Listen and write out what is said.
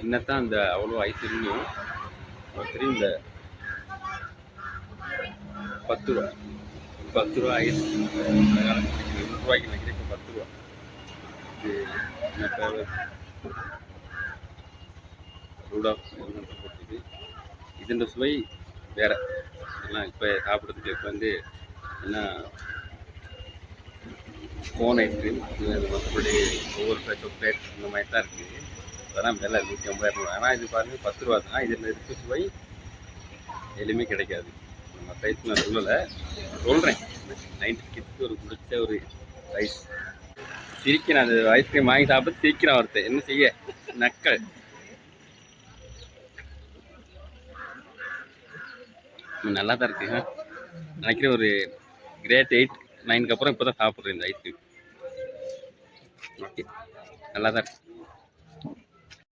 என்னத்தான் அந்த அவ்வளோ ஐஸ் இருந்தும் இந்த பத்து ரூபா. பத்து ரூபா ஐஸ். நூறு ரூபாய்க்கு நினைக்கிறேன் பத்து ரூபா. இது என்ன பேர் ரூடா போட்டுது இதோட சுவை வேறு. இதெல்லாம் இப்போ சாப்பிட்றதுக்கு இப்போ வந்து என்ன கோன் ஐஸ்கிரீம் இது மற்றபடி ஒவ்வொரு சாக்லேட் இந்த மாதிரி தான் இருக்குது அதெல்லாம் விலை நூற்றி ஐம்பது ரூபா ஆனால் இது பாருங்கள் பத்து ரூபா தான். இதில் இருக்க சுவை எதுவுமே கிடைக்காது. நம்ம ரைஸ் நான் சொல்லலை. சொல்கிறேன் நைன்டி கிட்ஸ்க்கு ஒரு பிடிச்ச ஒரு ரைஸ் சிரிக்கிறேன் அந்த ஐஸ்கிரீம் வாங்கி சாப்பிட்டு சிரிக்கிறான் ஒருத்தர் என்ன செய்ய? நக்கல். நல்லா தான் இருக்குது நினைக்கிறேன் ஒரு கிரேட் எயிட் நைனுக்கு அப்புறம் இப்போ தான் சாப்பிட்றேன் இந்த ஐஸ்கிரீம் ஓகே நல்லா தான் இருக்குது